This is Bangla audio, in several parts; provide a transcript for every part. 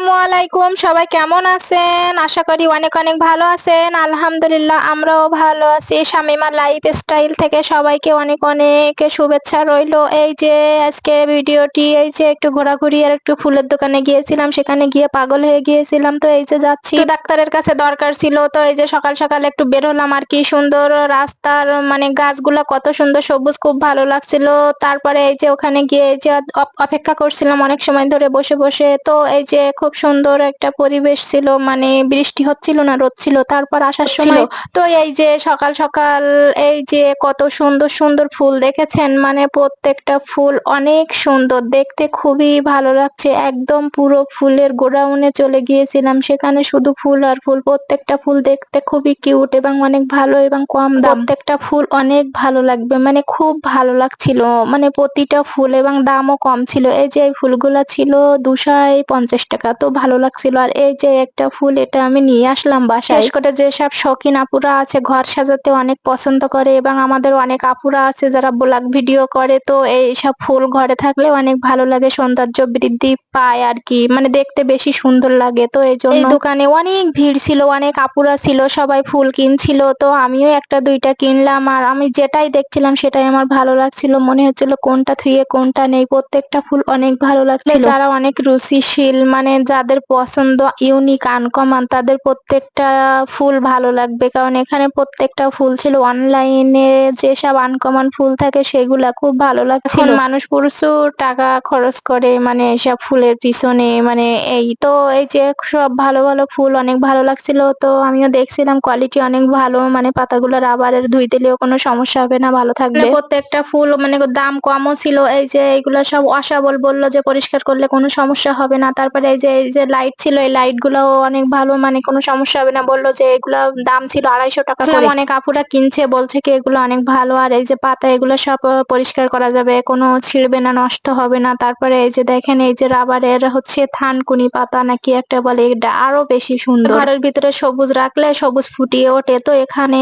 আসসালামু আলাইকুম, সবাই কেমন আছেন? আশা করি অনেক অনেক ভালো আছেন। আলহামদুলিল্লাহ, আমরাও ভালো আছি। শামিমা লাইফ স্টাইল থেকে সবাইকে অনেক অনেক শুভেচ্ছা রইল। এই যে আজকে ভিডিওটি, এই যে একটু ঘোরাঘুরি আর একটু ফুলের দোকানে গিয়েছিলাম, সেখানে গিয়ে পাগল হয়ে গিয়েছিলাম। তো এই যে যাচ্ছি ডাক্তারের কাছে দরকার ছিল। তো এই যে সকাল সকাল একটু বের হলাম আর কি। সুন্দর রাস্তার মানে গাছগুলা কত সুন্দর সবুজ, খুব ভালো লাগছিল। তারপরে এই যে ওখানে গিয়ে এই যে অপেক্ষা করছিলাম অনেক সময় ধরে বসে বসে। তো এই যে খুব সুন্দর একটা পরিবেশ ছিল মানে বৃষ্টি হচ্ছিল না রোদ ছিল তারপর আসার সময় তো এই যে সকাল সকাল এই যে কত সুন্দর সুন্দর ফুল দেখেছেন মানে প্রত্যেকটা ফুল অনেক সুন্দর দেখতে খুবই ভালো লাগছে একদম পুরো ফুলের গোডাউনে চলে গিয়েছিলাম সেখানে শুধু ফুল আর ফুল প্রত্যেকটা ফুল দেখতে খুবই কিউট এবং অনেক ভালো এবং কম দাম। প্রত্যেকটা ফুল অনেক ভালো লাগবে মানে খুব ভালো লাগছিল মানে প্রতিটা ফুল এবং দামও কম ছিল এই যে এই ফুলগুলা ছিল দুশাই পঞ্চাশ টাকা তো ভালো লাগছিল। আর এই যে একটা ফুল এটা আমি নিয়ে আসলাম বাসায়। বিশেষ করে যেসব শখিন আপুরা আছে ঘর সাজাতে অনেক পছন্দ করে এবং আমাদের অনেক আপুরা আছে যারা ব্লগ ভিডিও করে। তো এই সব ফুল ঘরে থাকলে অনেক ভালো লাগে সৌন্দর্য বৃদ্ধি পায় আর কি। মানে দেখতে বেশি সুন্দর লাগে। তো এই জন্য দোকানে অনেক ভিড় ছিল অনেক আপুরা ছিল সবাই ফুল কিনছিল। তো আমিও একটা দুইটা কিনলাম। আর আমি যেটাই দেখছিলাম সেটাই আমার ভালো লাগছিল। মনে হচ্ছিল কোনটা থুয়ে কোনটা নেই। প্রত্যেকটা ফুল অনেক ভালো লাগছিল। যারা অনেক রুচিশীল মানে যাদের পছন্দ ইউনিক আনকমন তাদের প্রত্যেকটা ফুল ভালো লাগবে। কারণ এখানে প্রত্যেকটা ফুল ছিল অনলাইনে যেসব আনকমন ফুল থাকে সেগুলা খুব ভালো লাগছিল। মানুষ প্রচুর টাকা খরচ করে মানে এসব ফুলের পিছনে মানে এই তো এই যে সব ভালো ভালো ফুল অনেক ভালো লাগছিল। তো আমিও দেখছিলাম কোয়ালিটি অনেক ভালো মানে পাতাগুলো রাবারের ধুই দিলেও কোনো সমস্যা হবে না ভালো থাকবে। প্রত্যেকটা ফুল মানে দাম কমও ছিল এই যে এগুলো সব অসাবল বলল যে পরিষ্কার করলে কোনো সমস্যা হবে না। তারপরে এই যে এই যে লাইট ছিল এই লাইটগুলো অনেক ভালো মানে কোনো সমস্যা হবে না। বলল যে এগুলো দাম ছিল আড়াইশো টাকা করে। অনেক আপুরা কিনছে বলছে কি এগুলো অনেক ভালো। আর এই যে পাতা এগুলো সব পরিষ্কার করা যাবে। কোনো ছিঁড়বে না নষ্ট হবে না। তারপরে এই যে দেখেন এই যে রাবারের হচ্ছে থানকুনি পাতা নাকি একটা বলে এটা আরও বেশি সুন্দর। ঘরের ভিতরে সবুজ রাখলে সবুজ ফুটিয়ে ওঠে। তো এখানে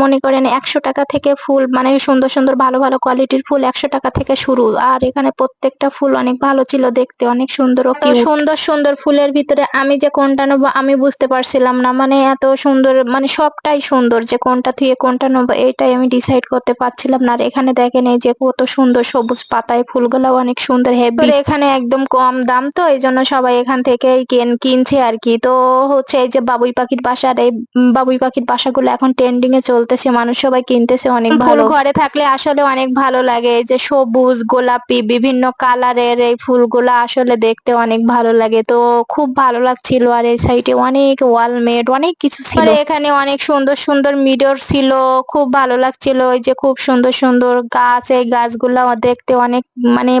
মনে করেন একশো টাকা থেকে ফুল মানে সুন্দর সুন্দর ভালো ভালো কোয়ালিটির ফুল একশো টাকা থেকে শুরু। আর এখানে প্রত্যেকটা ফুল অনেক ভালো ছিল দেখতে অনেক সুন্দর ও সুন্দর সুন্দর ফুলের ভিতরে আমি যে কোনটা নেব আমি বুঝতে পারছিলাম না। মানে এত সুন্দর মানে সবটাই সুন্দর যে কোনটা থুয়ে কোনটা নেব এইটাই আমি ডিসাইড করতে পারছিলাম না। আর এখানে দেখেন এই যে কত সুন্দর সবুজ পাতায় ফুলগুলো অনেক সুন্দর হেভি এখানে একদম কম দাম তো এই জন্য সবাই এখান থেকে কেন কিনছে আর কি। তো হচ্ছে এই যে বাবুই পাখির বাসা আর এই বাবুই পাখির বাসাগুলো এখন ট্রেন্ডিং এ চলতেছে মানুষ সবাই কিনতেছে অনেক ভালো। ঘরে থাকলে আসলে অনেক ভালো লাগে। এই যে সবুজ গোলাপি বিভিন্ন কালারের এই ফুলগুলো আসলে দেখতে অনেক ভালো লাগে। তো খুব ভালো লাগছিল। আর এই সাইডে অনেক ওয়ালমেট অনেক কিছু ছিল। এখানে অনেক সুন্দর সুন্দর মিডর ছিল খুব ভালো লাগছিল। ওই যে খুব সুন্দর সুন্দর গাছ এই গাছগুলো দেখতে অনেক মানে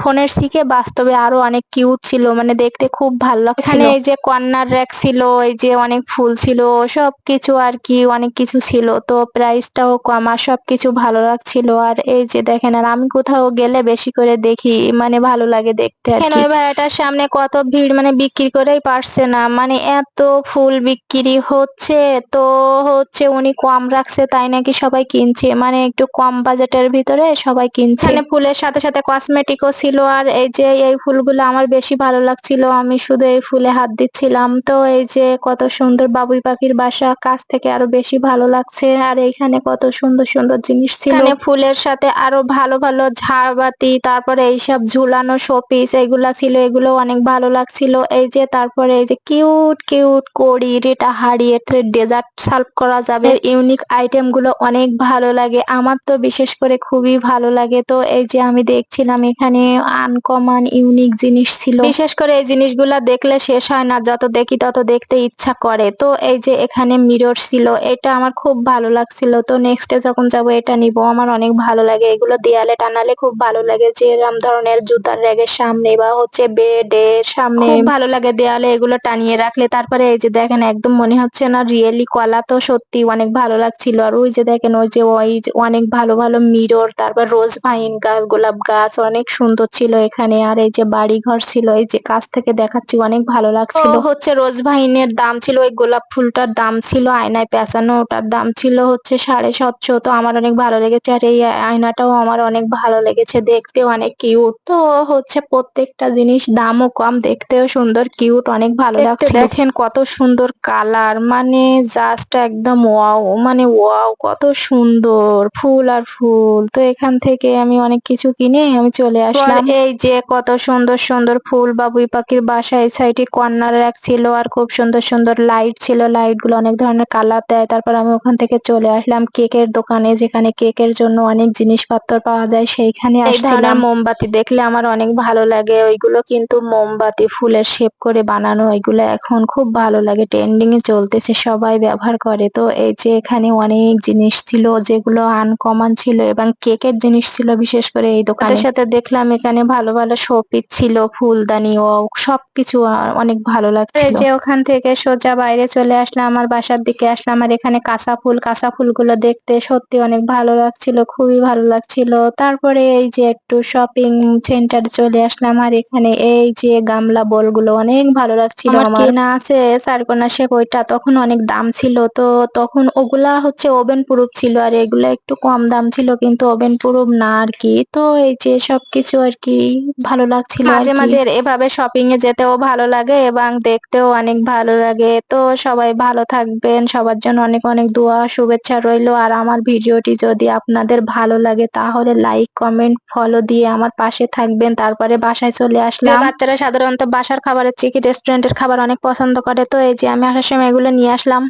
ফোনের শিখে বাস্তবে আরও অনেক কিউট ছিল। মানে দেখতে খুব ভালো লাগছিল। এখানে এই যে কর্নার র্যাক ছিল এই যে অনেক ফুল ছিল সব কিছু আর কি অনেক কিছু ছিল। তো প্রাইসটাও কম আর সব কিছু ভালো লাগছিল। আর এই যে দেখেন আর আমি কোথাও গেলে বেশি করে দেখি মানে ভালো লাগে দেখতে আর ওই ভাইয়াটার সামনে কত ভিড় মানে বিক্রি করেই পারছে না। মানে এত ফুল বিক্রি হচ্ছে তো হচ্ছে উনি কম রাখছে তাই নাকি সবাই কিনছে? মানে একটু কম বাজেটের ভিতরে সবাই কিনছে। মানে ফুলের সাথে সাথে কসমেটিকও ছিল আর এই যে এই ফুলগুলো আমার বেশি ভালো লাগছিল। আমি শুধু এই ফুলে হাত দিচ্ছিলাম। তো এই যে কত সুন্দর বাবুই পাখির বাসা কাছ থেকে আরও বেশি ভালো লাগছে। আর এইখানে কত সুন্দর সুন্দর জিনিস ছিল। এখানে ফুলের সাথে আরও ভালো ভালো ঝাড়বাতি তারপরে এইসব ঝুলানো শোপিস এগুলা ছিল। এগুলো অনেক ভালো লাগছিল এই যে তারপরে এই যে কিউট কিউট কড়ি এটা হাড়ি এতে ডেজার্ট সার্ভ করা যাবে। ইউনিক আইটেমগুলো অনেক ভালো লাগে। আমার তো বিশেষ করে খুবই ভালো লাগে। তো এই যে আমি দেখছিলাম এখানে আনকমন ইউনিক জিনিস ছিল। বিশেষ করে এই জিনিসগুলা দেখলে শেষ হয় না যত দেখি তত দেখতে ইচ্ছা করে। তো এই যে এখানে মিরর ছিল এটা আমার খুব ভালো লাগছিল। তো নেক্সটে যখন যাব এটা নিব আমার অনেক ভালো লাগে। এগুলো দেয়ালে টানালে খুব ভালো লাগে যে এরম ধরনের জুতার র্যাগের সামনে বা হচ্ছে বেডের সামনে খুব ভালো লাগে দেয়ালে এগুলো টানিয়ে রাখলে। তারপরে এই যে দেখেন একদম মনে হচ্ছে না রিয়েলি কলা তো সত্যি অনেক ভালো লাগছিল। আর ওই যে দেখেন ওই যে ওই অনেক ভালো ভালো মিরর তারপর রোজ ভাইন গাছ গোলাপ গাছ অনেক সুন্দর ছিল এখানে। আর এই যে বাড়ি ঘর ছিল এই যে কাছ থেকে দেখাচ্ছি অনেক ভালো লাগছিল। হচ্ছে রোজ ভাইনের দাম ছিল ওই গোলাপ ফুলটার দাম ছিল আয়নায় পেঁচানো ওটার দাম ছিল হচ্ছে সাড়ে সাতশো। তো আমার অনেক ভালো লেগেছে আর এই আয়নাটাও আমার অনেক ভালো লেগেছে দেখতে অনেক কিউট তো হচ্ছে প্রত্যেকটা জিনিস দামও কম দেখতে দেখতেও সুন্দর কিউট অনেক ভালো লাগছে। দেখেন কত সুন্দর কালার মানে জাস্ট একদম ওয়াও মানে ওয়াও কত সুন্দর ফুল আর ফুল। তো এখান থেকে আমি অনেক কিছু কিনে আমি চলে আসলাম। এই যে কত সুন্দর সুন্দর ফুল বাবুই পাখির বাসা এই সাইডে কর্নার এক ছিল আর খুব সুন্দর সুন্দর লাইট ছিল। লাইটগুলো অনেক ধরনের কালার দেয়। তারপর আমি ওখান থেকে চলে আসলাম কেকের দোকানে যেখানে কেকের জন্য অনেক জিনিসপত্র পাওয়া যায়। সেইখানে ধরনের মোমবাতি দেখলে আমার অনেক ভালো লাগে। ওইগুলো কিন্তু মোমবাতি ফুলের শেপ করে বানানো এগুলো এখন খুব ভালো লাগে। ট্রেন্ডিং এ চলতেছে সবাই ব্যবহার করে। তো এই যে এখানে অনেক জিনিস ছিল যেগুলো আনকমন ছিল এবং কেকের জিনিস ছিল বিশেষ করে এই দোকানের সাথে দেখলাম এখানে ভালো ভালো শোপিস ছিল ফুলদানি ও সবকিছু অনেক ভালো লাগছে এই যে ওখান থেকে সোজা বাইরে চলে আসলাম আমার বাসার দিকে আসলাম আর এখানে কাঁচা ফুল কাঁচা ফুলগুলো দেখতে সত্যি অনেক ভালো লাগছিল খুবই ভালো লাগছিল। তারপরে এই যে একটু শপিং সেন্টারে চলে আসলাম আর এখানে এই যে গামলা বলগুলো অনেক ভালো লাগছিল আমার কেনা আছে চারকোনা শেপ ওইটা তখন অনেক দাম ছিল তো তখন ওগুলা হচ্ছে ওভেন প্রুফ ছিল আর এগুলা একটু কম দাম ছিল কিন্তু ওভেন প্রুফ না আর কি। তো এই যে সবকিছু আর কি ভালো লাগছিল মাঝে মাঝে এভাবে শপিং এ যেতেও ভালো লাগে এবং দেখতেও অনেক ভালো লাগে। তো সবাই ভালো থাকবেন সবার জন্য অনেক অনেক দোয়া শুভেচ্ছা রইল। আর আমার ভিডিওটি যদি আপনাদের ভালো লাগে তাহলে লাইক কমেন্ট ফলো দিয়ে আমার পাশে থাকবেন। তারপরে বাসায় চলে আসলাম। বাচ্চারা সাধারণত বাসার খাবারের চিকি রেস্টুরেন্টের খাবার অনেক পছন্দ করে। তো এই যে আমি আসার সময় এগুলো নিয়ে আসলাম।